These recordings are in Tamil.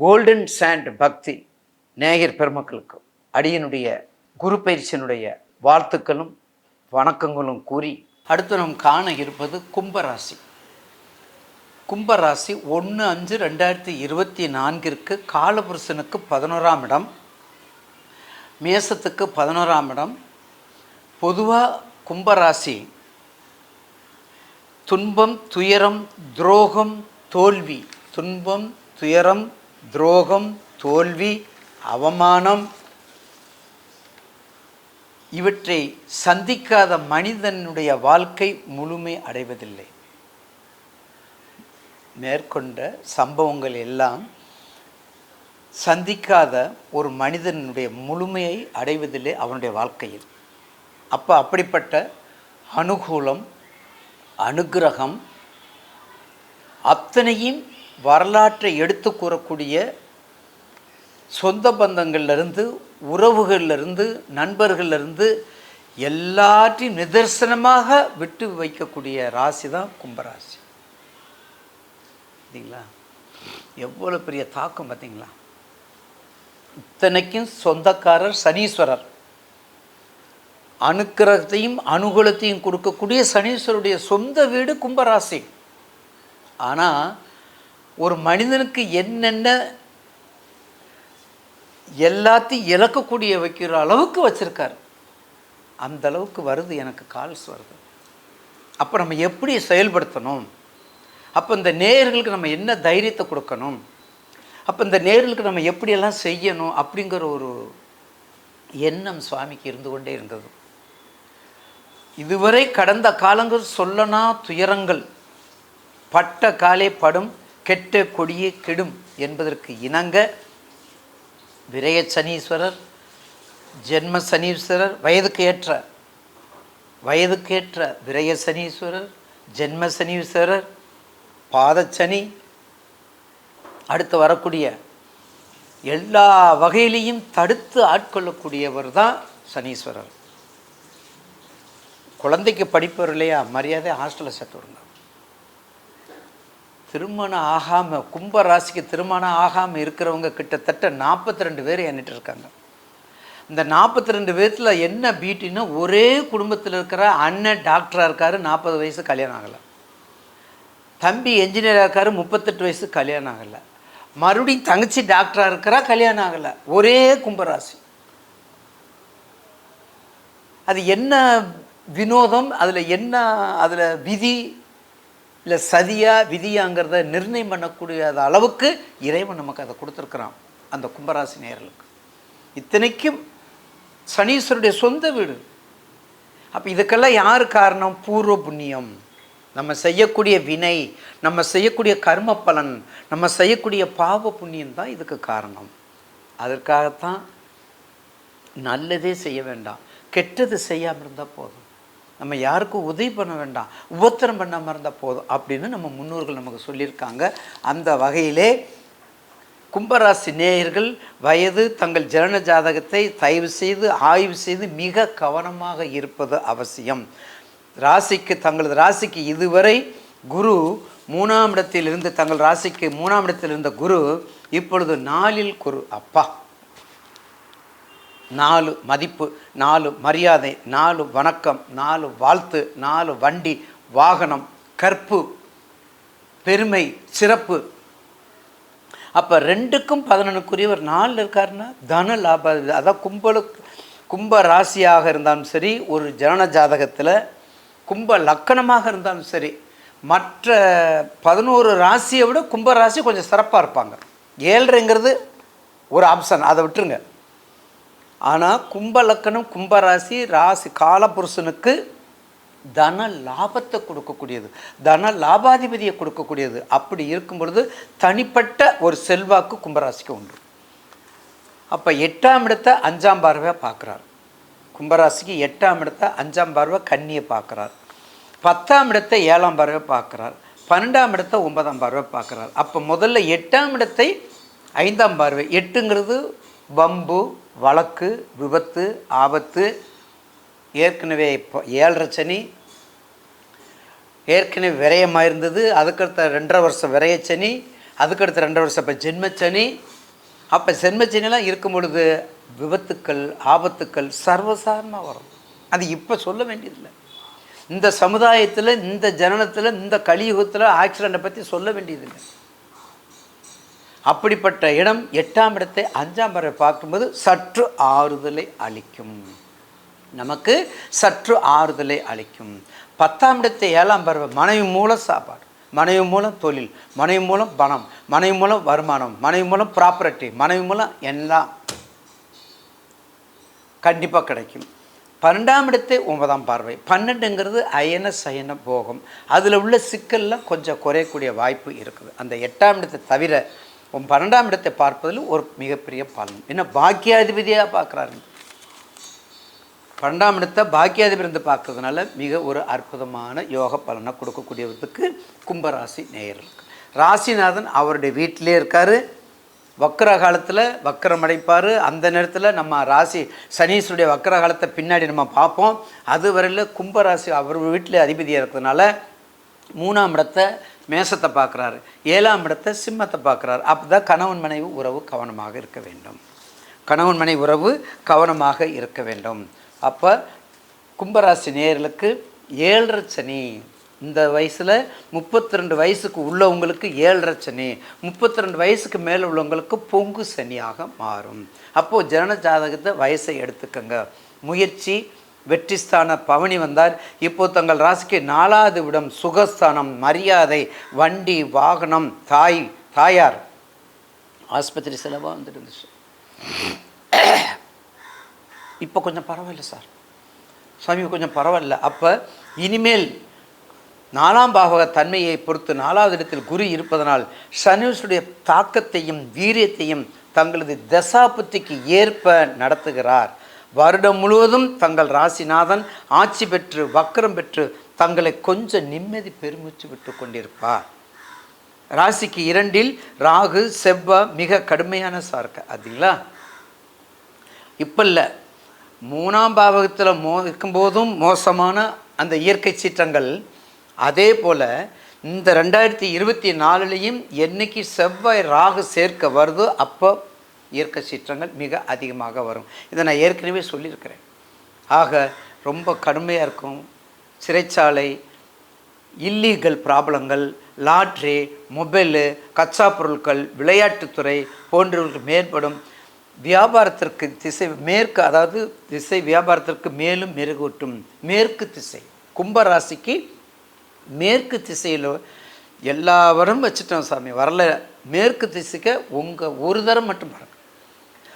கோல்டன் சாண்ட் பக்தி நேயர் பெருமக்களுக்கு அடியனுடைய குரு பயிற்சியினுடைய வாழ்த்துக்களும் வணக்கங்களும் கூறி அடுத்து நாம் காண இருப்பது கும்பராசி. கும்பராசி ஒன்று அஞ்சு ரெண்டாயிரத்தி இருபத்தி நான்கிற்கு காலபுருஷனுக்கு பதினோராம் இடம் மேசத்துக்கு பதினோராம் இடம். பொதுவாக கும்பராசி துன்பம் துயரம் துரோகம் தோல்வி. துன்பம் துயரம் துரோகம் தோல்வி அவமானம் இவற்றை சந்திக்காத மனிதனுடைய வாழ்க்கை முழுமை அடைவதில்லை. மேற்கொண்ட சம்பவங்கள் எல்லாம் சந்திக்காத ஒரு மனிதனுடைய முழுமையை அடைவதில்லை அவனுடைய வாழ்க்கையில். அப்போ அப்படிப்பட்ட அனுகூலம் அனுகிரகம் அத்தனையும் வரலாற்றை எடுத்து கூறக்கூடிய சொந்த பந்தங்கள்லேருந்து உறவுகள்லேருந்து நண்பர்கள்லேருந்து எல்லாற்றையும் நிதர்சனமாக விட்டு வைக்கக்கூடிய ராசி தான் கும்பராசி. பார்த்தீங்களா எவ்வளோ பெரிய தாக்கம் பார்த்தீங்களா? இத்தனைக்கும் சொந்தக்காரர் சனீஸ்வரர். அனுக்கிரகத்தையும் அனுகூலத்தையும் கொடுக்கக்கூடிய சனீஸ்வருடைய சொந்த வீடு கும்பராசி. ஆனால் ஒரு மனிதனுக்கு என்னென்ன எல்லாத்தையும் இழக்கக்கூடிய வைக்கிற அளவுக்கு வச்சுருக்கார். அந்த அளவுக்கு வருது எனக்கு கால்ஸ் வருது. அப்போ நம்ம எப்படி செயல்படுத்தணும்? அப்போ இந்த நேர்களுக்கு நம்ம என்ன தைரியத்தை கொடுக்கணும்? அப்போ இந்த நேர்களுக்கு நம்ம எப்படியெல்லாம் செய்யணும்? அப்படிங்கிற ஒரு எண்ணம் சுவாமிக்கு இருந்து கொண்டே இருந்தது. இதுவரை கடந்த காலங்கள் சொல்லனா துயரங்கள். பட்ட காலே படும். கெட்ட கொடியே கெடும் என்பதற்கு இணங்க விரய சனீஸ்வரர் ஜென்ம சனீஸ்வரர் வயதுக்கு ஏற்ற வயதுக்கேற்ற விரய சனீஸ்வரர் ஜென்ம சனீஸ்வரர் பாதச்சனி அடுத்து வரக்கூடிய எல்லா வகையிலையும் தடுத்து ஆட்கொள்ளக்கூடியவர் தான் சனீஸ்வரர். குழந்தைக்கு படிப்பவர் இல்லையா? மரியாதை ஹாஸ்டலில் சேர்த்து விடுங்க. திருமணம் ஆகாமல் கும்ப ராசிக்கு திருமணம் ஆகாமல் இருக்கிறவங்க கிட்டத்தட்ட நாற்பத்தி ரெண்டு பேர் எண்ணிட்டு இருக்காங்க. இந்த நாற்பத்தி ரெண்டு பேர்த்தில் என்ன பியூட்டின்னா ஒரே குடும்பத்தில் இருக்கிற அண்ணன் டாக்டராக இருக்கார் நாற்பது வயசு கல்யாணம் ஆகலை. தம்பி என்ஜினியராக இருக்கார் முப்பத்தெட்டு வயசு கல்யாணம் ஆகலை. மறுபடியும் தங்கச்சி டாக்டராக இருக்கிறா கல்யாணம் ஆகலை. ஒரே கும்பராசி அது என்ன வினோதம் அதில் என்ன அதில் விதி இல்லை சதியா விதியாங்கிறத நிர்ணயம் பண்ணக்கூடிய அளவுக்கு இறைவன் நமக்கு அதை கொடுத்துருக்குறான் அந்த கும்பராசி நேர்களுக்கு இத்தனைக்கும் சனீஸ்வருடைய சொந்த வீடு. அப்போ இதுக்கெல்லாம் யார் காரணம்? பூர்வ புண்ணியம். நம்ம செய்யக்கூடிய வினை நம்ம செய்யக்கூடிய கர்ம பலன் நம்ம செய்யக்கூடிய பாவ புண்ணியம் தான் இதுக்கு காரணம். அதற்காகத்தான் நல்லதே செய்ய வேண்டாம். கெட்டது செய்யாமல் இருந்தால் போதும். நம்ம யாருக்கும் உதவி பண்ண வேண்டாம். உபத்திரம் பண்ணாமல் இருந்தால் போதும் அப்படின்னு நம்ம முன்னோர்கள் நமக்கு சொல்லியிருக்காங்க. அந்த வகையிலே கும்பராசி நேயர்கள் வயது தங்கள் ஜனன ஜாதகத்தை தயவு செய்து ஆய்வு செய்து மிக கவனமாக இருப்பது அவசியம். ராசிக்கு தங்களது ராசிக்கு இதுவரை குரு மூணாம் இடத்திலிருந்து தங்கள் ராசிக்கு மூணாம் இடத்தில் இருந்த குரு இப்பொழுது நாளில் குரு. அப்பா. நாலு மதிப்பு நாலு மரியாதை நாலு வணக்கம் நாலு வாழ்த்து நாலு வண்டி வாகனம் கற்பு பெருமை சிறப்பு. அப்போ ரெண்டுக்கும் பதினொன்றுக்குரியவர் நாலில் இருக்காருன்னா தன லாப அதான் கும்பலுக்கு கும்ப ராசியாக இருந்தாலும் சரி ஒரு ஜனன ஜாதகத்தில் கும்ப லக்கணமாக இருந்தாலும் சரி மற்ற பதினோரு ராசியை விட கும்ப ராசி கொஞ்சம் சிறப்பாக இருப்பாங்க. ஏழ்ரைங்கிறது ஒரு ஆப்ஷன் அதை விட்டுருங்க. ஆனால் கும்பலக்கணம் கும்பராசி ராசி காலபுருஷனுக்கு தன லாபத்தை கொடுக்கக்கூடியது. தன லாபாதிபதியை கொடுக்கக்கூடியது. அப்படி இருக்கும் பொழுது தனிப்பட்ட ஒரு செல்வாக்கு கும்பராசிக்கு உண்டு. அப்போ எட்டாம் இடத்தை அஞ்சாம் பார்வையாக பார்க்குறார். கும்பராசிக்கு எட்டாம் இடத்தை அஞ்சாம் பார்வை கன்னியை பார்க்குறார். பத்தாம் இடத்தை ஏழாம் பார்வை பார்க்குறார். பன்னெண்டாம் இடத்தை ஒன்பதாம் பார்வை பார்க்குறார். அப்போ முதல்ல எட்டாம் இடத்தை ஐந்தாம் பார்வை. எட்டுங்கிறது வம்பு வழக்கு விபத்து ஆபத்து ஏற்கனவே இப்போ ஏழரை சனி ஏற்கனவே விரயமாக இருந்தது அதுக்கடுத்த ரெண்டரை வருஷம் விரயச்சனி அதுக்கடுத்த ரெண்டரை வருஷம் இப்போ ஜென்மச்சனி அப்போ சென்மச்சனிலாம் இருக்கும் பொழுது விபத்துக்கள் ஆபத்துக்கள் சர்வசாரணமாக வரும். அது இப்போ சொல்ல வேண்டியதில்லை. இந்த சமுதாயத்தில் இந்த ஜனனத்தில் இந்த கலியுகத்தில் ஆக்சிடெண்ட்டை பற்றி சொல்ல வேண்டியதில்லை. அப்படிப்பட்ட இடம் எட்டாம் இடத்தை அஞ்சாம் பறவை பார்க்கும்போது சற்று ஆறுதலை அளிக்கும். நமக்கு சற்று ஆறுதலை அளிக்கும். பத்தாம் இடத்தை ஏழாம் பறவை மனைவி மூலம் சாப்பாடு மனைவி மூலம் தொழில் மனைவி மூலம் பணம் மனைவி மூலம் வருமானம் மனைவி மூலம் ப்ராப்பர்ட்டி மனைவி மூலம் எல்லாம் கண்டிப்பாக கிடைக்கும். பன்னெண்டாம் இடத்தை ஒன்பதாம் பார்வை. பன்னெண்டுங்கிறது அயன சயன போகம். அதில் உள்ள சிக்கல்லாம் கொஞ்சம் குறையக்கூடிய வாய்ப்பு இருக்குது. அந்த எட்டாம் இடத்தை தவிர உன் பன்னெண்டாம் இடத்தை பார்ப்பதில் ஒரு மிகப்பெரிய பலன். என்ன பாக்கியாதிபதியாக பார்க்குறாரு? பன்னெண்டாம் இடத்தை பாக்கியாதிபதி இருந்து பார்க்கறதுனால மிக ஒரு அற்புதமான யோக பலனை கொடுக்கக்கூடியவருக்கு கும்பராசி நேயர்களுக்கு ராசிநாதன் அவருடைய வீட்டிலே இருக்கார். வக்கர காலத்தில் வக்கரம் அடைப்பார். அந்த நேரத்தில் நம்ம ராசி சனீஸ்வருடைய வக்கர காலத்தை பின்னாடி நம்ம பார்ப்போம். அதுவரையில் கும்பராசி அவர் வீட்டில் அதிபதியாக இருக்கிறதுனால மூணாம் இடத்தை மேசத்தை பார்க்குறாரு. ஏழாம் இடத்தை சிம்மத்தை பார்க்குறாரு. அப்போ தான் கணவன் மனைவி உறவு கவனமாக இருக்க வேண்டும். கணவன் மனைவி உறவு கவனமாக இருக்க வேண்டும். அப்போ கும்பராசி நேர்களுக்கு ஏழரை சனி. இந்த வயசில் முப்பத்தி ரெண்டு வயசுக்கு உள்ளவங்களுக்கு ஏழரை சனி. முப்பத்தி ரெண்டு வயசுக்கு மேலே உள்ளவங்களுக்கு பொங்கு சனியாக மாறும். அப்போது ஜனன ஜாதகத்தை வயசை எடுத்துக்கங்க. முயற்சி வெற்றிஸ்தான பவனி வந்தார். இப்போ தங்கள் ராசிக்கு நாலாவது விடம் சுகஸ்தானம் மரியாதை வண்டி வாகனம் தாய் தாயார். ஆஸ்பத்திரி செலவாக வந்துட்டு இருந்துச்சு. இப்போ கொஞ்சம் பரவாயில்ல சார். சாமி கொஞ்சம் பரவாயில்ல. அப்போ இனிமேல் நாலாம் பாவக தன்மையை பொறுத்து நாலாவது இடத்தில் குரு இருப்பதனால் சனீஸ்வருடைய தாக்கத்தையும் வீரியத்தையும் தங்களது தசாபுத்திக்கு ஏற்ப நடத்துகிறார். வருடம் முழுவதும் தங்கள் ராசிநாதன் ஆட்சி பெற்று வக்கரம் பெற்று தங்களை கொஞ்சம் நிம்மதி பெருமூச்சு விட்டு கொண்டிருப்பார். ராசிக்கு இரண்டில் ராகு செவ்வாய் மிக கடுமையான சார்க்க அதுங்களா? இப்போ இல்லை மூணாம் பாவகத்தில் மோ இருக்கும்போதும் மோசமான அந்த இயற்கை சீற்றங்கள். அதே போல் இந்த ரெண்டாயிரத்தி இருபத்தி நாலுலேயும் என்னைக்கு செவ்வாய் ராகு சேர்க்க வருதோ அப்போ இயற்கை சீற்றங்கள் மிக அதிகமாக வரும். இதை நான் ஏற்கனவே சொல்லியிருக்கிறேன். ஆக ரொம்ப கடுமையாக இருக்கும் சிறைச்சாலை இல்லீகல் ப்ராப்ளங்கள் லாட்ரி மொபைலு கச்சா பொருட்கள் விளையாட்டுத்துறை போன்றவர்களுக்கு மேற்படும் வியாபாரத்திற்கு திசை மேற்கு அதாவது திசை வியாபாரத்திற்கு மேலும் மெருகூட்டும். மேற்கு திசை கும்பராசிக்கு மேற்கு திசையில் எல்லாவரும் வச்சுட்டோம் சாமி. வரல மேற்கு திசைக்கு உங்கள் ஒரு தரம் மட்டும் பாருங்க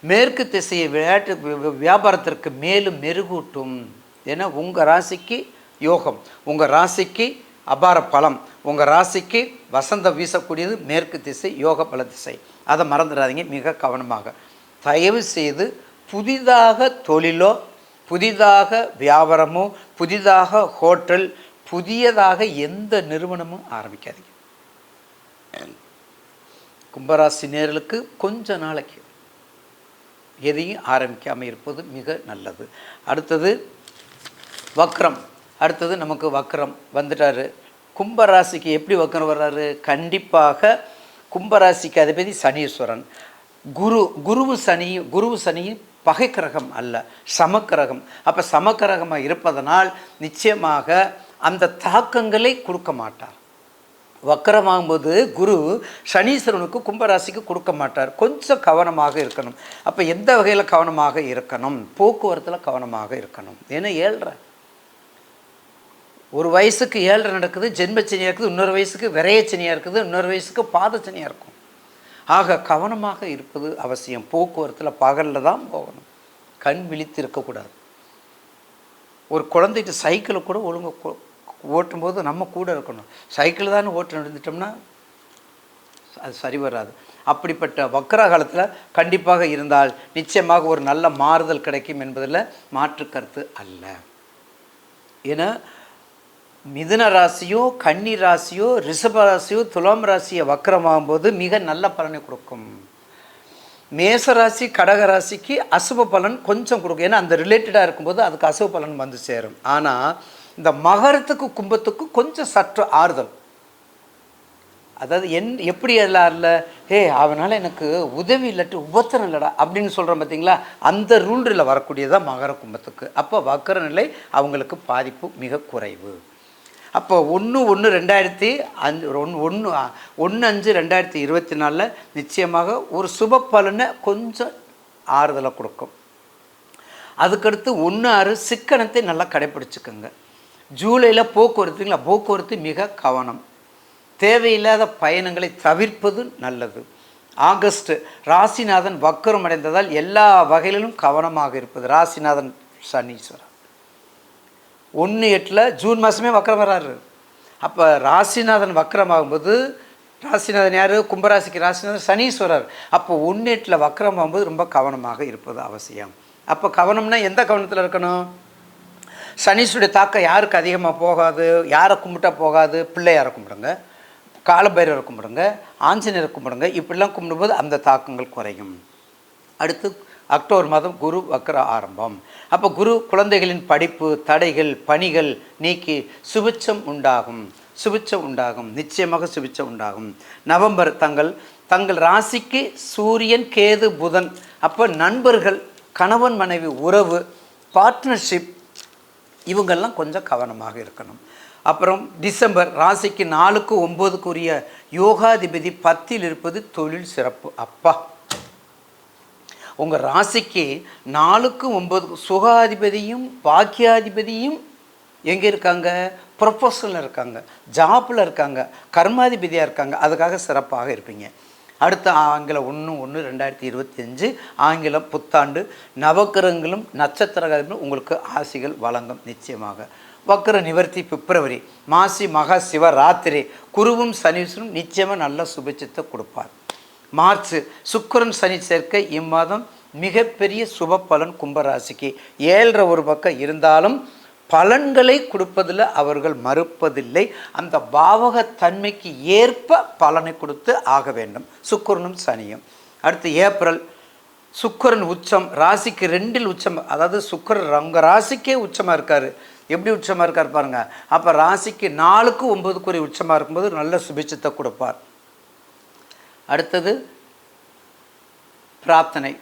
மேற்கு திசையை விளையாட்டு வியாபாரத்திற்கு மேலும் மெருகூட்டும் ஏன்னா உங்கள் ராசிக்கு யோகம். உங்கள் ராசிக்கு அபார பலம். உங்கள் ராசிக்கு வசந்தம் வீசக்கூடியது மேற்கு திசை யோக பல திசை. அதை மறந்துடாதீங்க. மிக கவனமாக. தயவு செய்து புதிதாக தொழிலோ புதிதாக வியாபாரமோ புதிதாக ஹோட்டல் புதியதாக எந்த நிறுவனமும் ஆரம்பிக்காதீங்க. கும்பராசி நேர்களுக்கு கொஞ்ச நாளைக்கு எதையும் ஆரம்பிக்காமல் இருப்பது மிக நல்லது. அடுத்தது வக்ரம். அடுத்தது நமக்கு வக்ரம் வந்துட்டார். கும்பராசிக்கு எப்படி வக்ரம் வர்றாரு? கண்டிப்பாக கும்பராசிக்கு அதிபதி சனீஸ்வரன். குரு குருவு சனி குருவு சனி பகை கிரகம் அல்ல சமக்கிரகம். அப்போ சமக்கிரகமாக இருப்பதனால் நிச்சயமாக அந்த தாக்கங்களை கொடுக்க மாட்டார். வக்கரமாகும்போது குரு சனீஸ்வரனுக்கு கும்பராசிக்கு கொடுக்க மாட்டார். கொஞ்சம் கவனமாக இருக்கணும். அப்போ எந்த வகையில் கவனமாக இருக்கணும்? போக்குவரத்தில் கவனமாக இருக்கணும். ஏன்னா ஏழ்ரை? ஒரு வயசுக்கு ஏழரை நடக்குது ஜென்மச்சனியாக இருக்குது இன்னொரு வயசுக்கு விரையச்சனியாக இருக்குது இன்னொரு வயசுக்கு பாதச்சனியாக இருக்கும். ஆக கவனமாக இருப்பது அவசியம். போக்குவரத்தில் பகலில் தான் போகணும். கண் விழித்து இருக்கக்கூடாது. ஒரு குழந்தைகிட்ட சைக்கிளை கூட ஒழுங்கு ஓட்டும் ஓட்டும்போது நம்ம கூட இருக்கணும். சைக்கிள் தான் ஓட்டு நடந்துட்டோம்னா அது சரி வராது. அப்படிப்பட்ட வக்கர காலத்தில் கண்டிப்பாக இருந்தால் நிச்சயமாக ஒரு நல்ல மாறுதல் கிடைக்கும் என்பதில் மாற்று கருத்து அல்ல. ஏன்னா மிதுன ராசியோ கன்னி ராசியோ ரிஷப ராசியோ துலாம் ராசியோ வக்கரமாகும்போது மிக நல்ல பலனை கொடுக்கும். மேச ராசி கடக ராசிக்கு அசுப பலன் கொஞ்சம் கொடுக்கும். ஏன்னா அந்த ரிலேட்டடாக இருக்கும்போது அதுக்கு அசுப பலன் வந்து சேரும். ஆனால் இந்த மகரத்துக்கு கும்பத்துக்கு கொஞ்சம் சற்று ஆறுதல். அதாவது என் எப்படி எல்லாம் இல்லை ஏ அவனால் எனக்கு உதவி இல்லாட்டி உபத்திரம் இல்லைடா அப்படின்னு சொல்கிறோம் பார்த்தீங்களா அந்த ரூல்ரில் வரக்கூடியதான் மகர கும்பத்துக்கு. அப்போ வக்கர நிலை அவங்களுக்கு பாதிப்பு மிக குறைவு. அப்போ ஒன்று ஒன்று ரெண்டாயிரத்தி அஞ்சு ஒன்று ஒன்று ஒன்று அஞ்சு ரெண்டாயிரத்தி இருபத்தி நாலில் நிச்சயமாக ஒரு சுப பலனை கொஞ்சம் ஆறுதலை கொடுக்கும். அதுக்கடுத்து ஒன்று ஆறு சிக்கனத்தை நல்லா கடைப்பிடிச்சிக்கோங்க. ஜூலையில் போக்குவரத்துங்களா போக்குவரத்து மிக கவனம். தேவையில்லாத பயணங்களை தவிர்ப்பது நல்லது. ஆகஸ்ட் ராசிநாதன் வக்கரம் அடைந்ததால் எல்லா வகையிலும் கவனமாக இருப்பது. ராசிநாதன் சனீஸ்வரன் ஒன்று எட்டில் ஜூன் மாதமே வக்கரம் வராரு. அப்போ ராசிநாதன் வக்கரமாகும்போது ராசிநாதன் யார்? கும்பராசிக்கு ராசிநாதன் சனீஸ்வரர். அப்போ ஒன்று எட்டில் வக்கரமாகும்போது ரொம்ப கவனமாக இருப்பது அவசியம். அப்போ கவனம்னா எந்த கவனத்தில் இருக்கணும்? சனீஸ்வருடைய தாக்கம் யாருக்கு அதிகமாக போகாது யாரை கும்பிட்டா போகாது பிள்ளையாரை கும்பிடுங்க காலபைரவரை கும்பிடுங்க ஆஞ்சநேயரை கும்பிடுங்க இப்படிலாம் கும்பிடும்போது அந்த தாக்கங்கள் குறையும். அடுத்து அக்டோபர் மாதம் குரு வக்கர ஆரம்பம். அப்போ குரு குழந்தைகளின் படிப்பு தடைகள் பணிகள் நீக்கி சுபிச்சம் உண்டாகும். சுபிச்சம் உண்டாகும். நிச்சயமாக சுபிச்சம் உண்டாகும். நவம்பர் தங்கள் தங்கள் ராசிக்கு சூரியன் கேது புதன். அப்போ நண்பர்கள் கணவன் மனைவி உறவு பார்ட்னர்ஷிப் இவங்கெல்லாம் கொஞ்சம் கவனமாக இருக்கணும். அப்புறம் டிசம்பர் ராசிக்கு நாலுக்கு ஒம்போதுக்குரிய யோகாதிபதி பத்தில் இருப்பது தொழில் சிறப்பு. அப்பா! உங்கள் ராசிக்கு நாலுக்கு ஒம்பது சுகாதிபதியும் பாக்கியாதிபதியும் எங்கே இருக்காங்க? ப்ரொஃபஷனில் இருக்காங்க. ஜாப்பில் இருக்காங்க. கர்மாதிபதியாக இருக்காங்க. அதுக்காக சிறப்பாக இருப்பீங்க. அடுத்த ஆங்கில ஒன்று ஒன்று ரெண்டாயிரத்தி இருபத்தி அஞ்சு ஆங்கிலம் புத்தாண்டு நவக்கிரகங்களும் நட்சத்திரங்களும் உங்களுக்கு ஆசிகள் வழங்கும் நிச்சயமாக. வக்கர நிவர்த்தி பிப்ரவரி மாசி மகா சிவராத்திரி குருவும் சனீஸ்வரும் நிச்சயமாக நல்ல சுபிச்சத்தை கொடுப்பார். மார்ச் சுக்கரன் சனி சேர்க்கை இம்மாதம் மிகப்பெரிய சுப பலன் கும்பராசிக்கு. ஏழரை ஒரு பக்கம் இருந்தாலும் பலன்களை கொடுப்பதில் அவர்கள் மறுப்பதில்லை. அந்த பாவகத்தன்மைக்கு ஏற்ப பலனை கொடுத்து ஆக வேண்டும். சுக்கரனும் சனியும். அடுத்து ஏப்ரல் சுக்கரன் உச்சம் ராசிக்கு ரெண்டில் உச்சம் அதாவது சுக்கரன் அவங்க ராசிக்கே உச்சமாக இருக்கார். எப்படி உச்சமாக இருக்கார் பாருங்கள் அப்போ ராசிக்கு நாலுக்கு ஒம்பதுக்குரிய உச்சமாக இருக்கும்போது நல்ல சுபிச்சத்தை கொடுப்பார். அடுத்தது பிரார்த்தனை.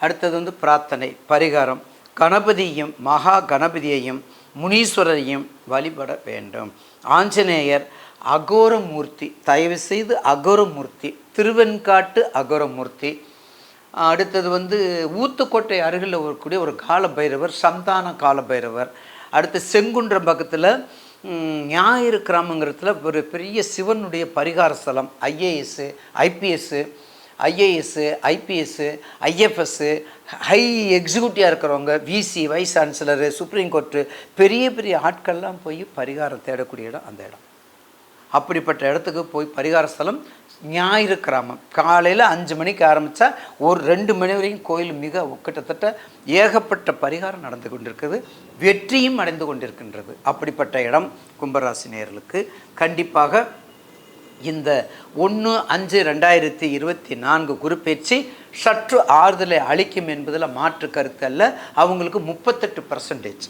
அடுத்தது வந்து பிரார்த்தனை பரிகாரம். கணபதியும் மகா கணபதியையும் முனீஸ்வரரையும் வழிபட வேண்டும். ஆஞ்சநேயர் அகோரமூர்த்தி தயவு செய்து அகோரமூர்த்தி திருவெண்காட்டு அகோரமூர்த்தி. அடுத்தது வந்து ஊத்துக்கோட்டை அருகில் இருக்கக்கூடிய ஒரு கால பைரவர் சந்தான கால பைரவர் அடுத்து செங்குன்றம் பக்கத்தில் ஞாயிறு கிராமங்கிறதுல ஒரு பெரிய சிவனுடைய பரிகார ஸ்தலம் IAS IPS IAS IPS IFS high எக்ஸிக்யூட்டிவாக இருக்கிறவங்க VC vice chancellor supreme court பெரிய பெரிய ஆட்கள்லாம் போய் பரிகாரம் தேடக்கூடிய இடம் அந்த இடம். அப்படிப்பட்ட இடத்துக்கு போய் பரிகார ஸ்தலம் ஞாயிறு கிராமம். காலையில் அஞ்சு மணிக்கு ஆரம்பித்தா ஒரு ரெண்டு மணி வரைக்கும் கோயில் மிக கிட்டத்தட்ட ஏகப்பட்ட பரிகாரம் நடந்து கொண்டிருக்குது வெற்றியும் அடைந்து கொண்டிருக்கின்றது. அப்படிப்பட்ட இடம் கும்பராசி நேர்களுக்கு. கண்டிப்பாக இந்த ஒன்று அஞ்சு ரெண்டாயிரத்தி இருபத்தி நான்கு குறிப்பேச்சு சற்று ஆறுதலை அளிக்கும் என்பதில் மாற்று கருத்து அல்ல. அவங்களுக்கு முப்பத்தெட்டு பர்சன்டேஜ்